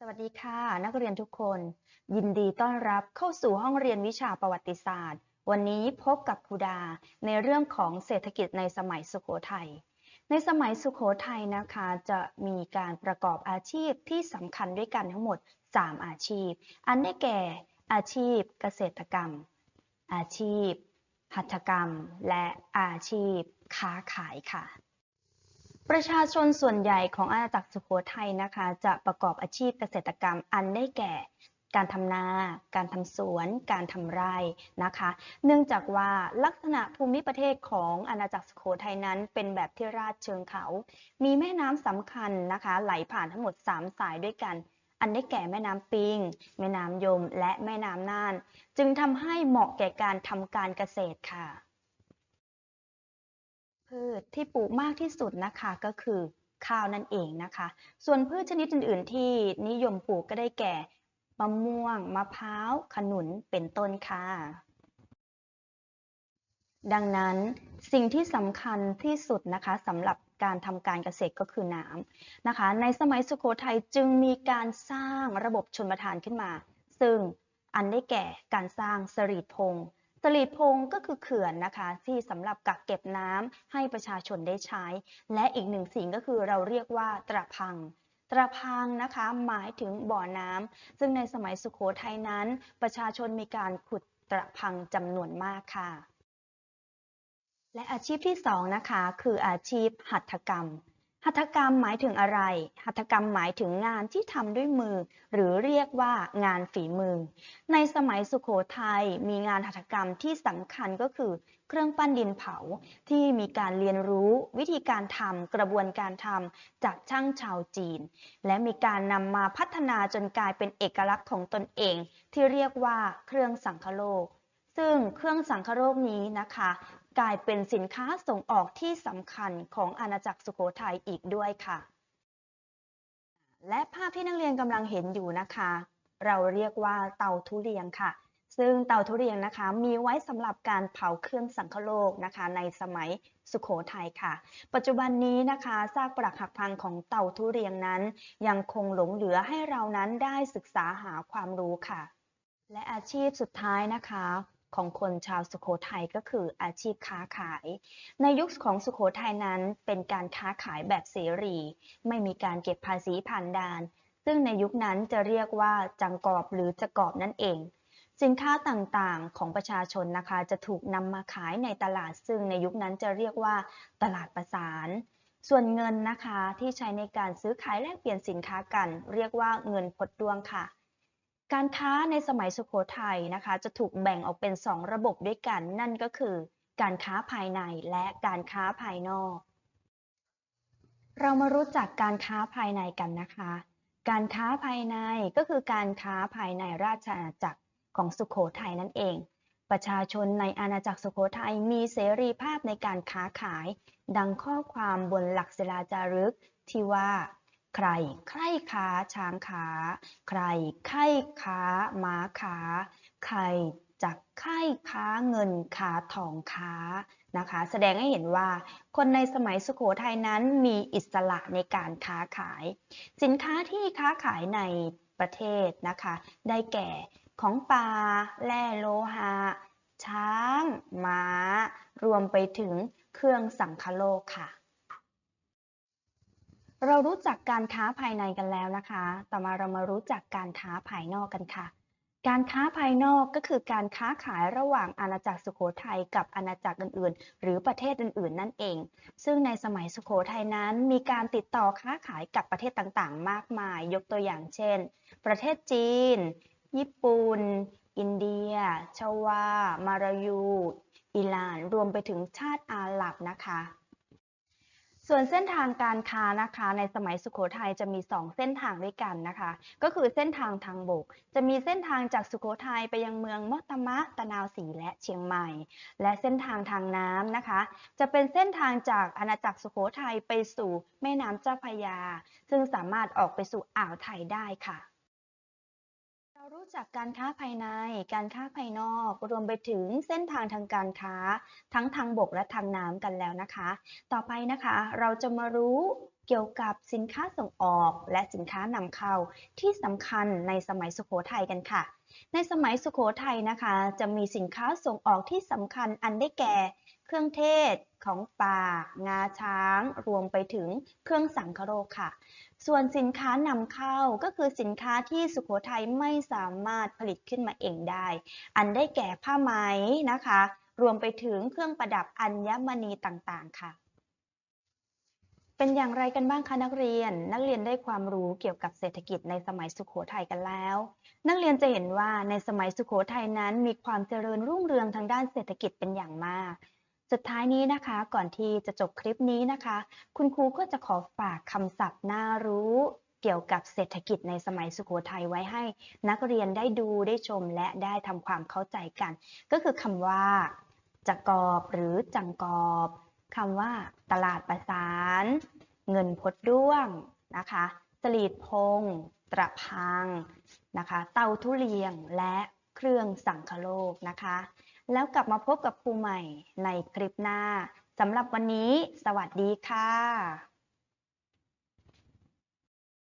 สวัสดีค่ะ นักเรียนทุกคน ยินดีต้อนรับเข้าสู่ห้องเรียนวิชาประวัติศาสตร์ วันนี้พบกับครูดาในเรื่องของเศรษฐกิจในสมัยสุโขทัยในสมัยสุโขทัยนะคะจะมีการประกอบอาชีพที่สำคัญด้วยกันทั้งหมด 3 อาชีพ อันได้แก่อาชีพเกษตรกรรม อาชีพ หัตถกรรม และอาชีพค้าขายค่ะ ประชาชนส่วนใหญ่ของอาณาจักรสุโขทัยนะคะ จะประกอบอาชีพเกษตรกรรมอันได้แก่ การทำนา การทำสวน การทำไร่นะคะ เนื่องจากว่าลักษณะภูมิประเทศของอาณาจักรสุโขทัยนั้น เป็นแบบที่ราดเชิงเขา มีแม่น้ำสำคัญนะคะ ไหลผ่านทั้งหมด 3 สายด้วยกันอันได้แก่แม่น้ำปิง แม่น้ำยม และแม่น้ำน่าน จึงทำให้เหมาะแก่การทำการเกษตรค่ะ พืชที่ปลูกมากที่สุดนะคะก็คือข้าวนั่นเองนะคะ ส่วนพืชชนิดอื่น ๆ ที่นิยมปลูกก็ได้แก่มะม่วง มะพร้าว ขนุน เป็นต้นค่ะ ดังนั้นสิ่งที่สำคัญที่สุดนะคะสำหรับการทำการเกษตรก็คือน้ำนะคะ ในสมัยสุโขทัยจึงมีการสร้างระบบชนประทานขึ้นมา ซึ่งอันได้แก่การสร้างสรีพงษ์ สรีพงก็คือเขื่อนนะคะ ที่สำหรับกักเก็บน้ำให้ประชาชนได้ใช้ และอีกหนึ่งสิ่งก็คือเราเรียกว่าตระพังตระพังนะคะหมายถึงบ่อน้ำซึ่งในสมัยสุโขทัยนั้น ประชาชนมีการขุดตระพังจำนวนมากค่ะ และอาชีพที่สองนะคะคืออาชีพหัตถกรรม หัตถกรรมหมายถึงอะไร หัตถกรรมหมายถึงงานที่ทำด้วยมือ หรือเรียกว่างานฝีมือ ในสมัยสุขโขทัยมีงานหัตถกรรมที่สำคัญก็คือ เครื่องปั้นดินเผาที่มีการเรียนรู้วิธีการทำกระบวนการทำจากช่างชาวจีน และมีการนำมาพัฒนาจนกลายเป็นเอกลักษณ์ของตนเอง ที่เรียกว่าเครื่องสังคโลกซึ่งเครื่องสังคโลกนี้นะคะ กลายเป็นสินค้าส่งออกที่สำคัญของอาณาจักรสุโขทัยอีกด้วยค่ะ และภาพที่นักเรียนกำลังเห็นอยู่นะคะ เราเรียกว่าเตาทุเรียนค่ะ ซึ่งเตาทุเรียนนะคะ มีไว้สำหรับการเผาเครื่องสังคโลกนะคะ ในสมัยสุขโขทัยค่ะ ปัจจุบันนี้นะคะซากปรักหักพังของเตาทุเรียนนั้น ยังคงหลงเหลือให้เรานั้นได้ศึกษาหาความรู้ค่ะ และอาชีพสุดท้ายนะคะ ของคนชาวสุโขทัยก็คืออาชีพค้าขาย ในยุคของสุโขทัยนั้นเป็นการค้าขายแบบเสรี ไม่มีการเก็บภาษีผ่านด่าน ซึ่งในยุคนั้นจะเรียกว่าจังกอบหรือจะกอบนั่นเอง สินค้าต่างๆของประชาชนนะคะจะถูกนำมาขายในตลาด ซึ่งในยุคนั้นจะเรียกว่าตลาดประสาน ส่วนเงินนะคะที่ใช้ในการซื้อขายแลกเปลี่ยนสินค้ากัน เรียกว่าเงินพดดวงค่ะ การค้าในสมัยสุโขทัยนะคะ จะถูกแบ่งออกเป็น 2 ระบบด้วยกัน นั่นก็คือ การค้าภายในและการค้าภายนอก เรามารู้จักการค้าภายในกันนะคะ การค้าภายในก็คือการค้าภายในราชอาณาจักรของสุโขทัยนั่นเอง ประชาชนในอาณาจักรสุโขทัยมีเสรีภาพในการค้าขาย ดังข้อความบนหลักศิลาจารึกที่ว่า ใคร ใครขาช้างขาใครไข่ขาม้าขาใครจักไข่ค้าเงินขาทองค้านะคะ แสดงให้เห็นว่าคนในสมัยสุโขทัยนั้นมีอิสระในการค้าขาย สินค้าที่ค้าขายในประเทศนะคะ ได้แก่ของปลาแร่โลหะ ช้าง ม้า รวมไปถึงเครื่องสังคโลกค่ะ เรารู้จักการค้าภายในกันแล้วนะคะ ต่อมาเรามารู้จักการค้าภายนอกกันค่ะ การค้าภายนอกก็คือการค้าขายระหว่างอาณาจักรสุโขทัยกับอาณาจักรอื่นๆ หรือประเทศอื่นๆ นั่นเอง ซึ่งในสมัยสุโขทัยนั้น มีการติดต่อค้าขายกับประเทศต่างๆ มากมาย ยกตัวอย่างเช่น ประเทศจีน ญี่ปุ่น อินเดีย ชวา มารายู อิหร่าน รวมไปถึงชาติอาหรับนะคะ ส่วนเส้นทางการค้านะคะในสมัยสุขโขทัยจะมี 2 เส้นทางด้วยกันนะคะ ก็คือเส้นทางทางบก จะมีเส้นทางจากสุขโขทัยไปยังเมืองมอตมะตะนาวศรีและเชียงใหม่ และเส้นทางทางน้ำนะคะ จะเป็นเส้นทางจากอาณาจักรสุขโขทัยไปสู่แม่น้ำเจ้าพระยา ซึ่งสามารถออกไปสู่อ่าวไทยได้ค่ะ รู้จักการค้าภายใน การค้าภายนอก รวมไปถึงเส้นทางทางการค้า ทั้งทางบกและทางน้ำกันแล้วนะคะ ต่อไปนะคะ เราจะมารู้เกี่ยวกับสินค้าส่งออกและสินค้านำเข้าที่สำคัญในสมัยสุโขทัยกันค่ะ ในสมัยสุโขทัยนะคะ จะมีสินค้าส่งออกที่สำคัญอันได้แก่ เครื่องเทศของป่างาช้าง รวมไปถึงเครื่องสังคโรคค่ะ ส่วนสินค้านำเข้าก็คือสินค้าที่สุโขทัยไม่สามารถผลิตขึ้นมาเองได้ อันได้แก่ผ้าไหมนะคะ รวมไปถึงเครื่องประดับอัญมณีต่างๆค่ะ เป็นอย่างไรกันบ้างคะนักเรียน นักเรียนได้ความรู้เกี่ยวกับเศรษฐกิจในสมัยสุโขทัยกันแล้ว นักเรียนจะเห็นว่าในสมัยสุโขทัยนั้น มีความเจริญรุ่งเรืองทางด้านเศรษฐกิจเป็นอย่างมาก สุดท้ายนี้นะคะ ก่อนที่จะจบคลิปนี้นะคะ คุณครูก็จะขอฝากคำศัพท์น่ารู้เกี่ยวกับเศรษฐกิจในสมัยสุโขทัยไว้ให้ นักเรียนได้ดูได้ชมและได้ทำความเข้าใจกัน ก็คือคำว่าจะกอบหรือจังกอบ คำว่า ตลาดประสาน เงินพดด้วงนะคะสลีดพง ตระพังนะคะ เตาทุเรียงและเครื่องสังคโลกนะคะ แล้วกลับมาพบกับครูใหม่ในคลิปหน้าสำหรับวันนี้ สวัสดีค่ะ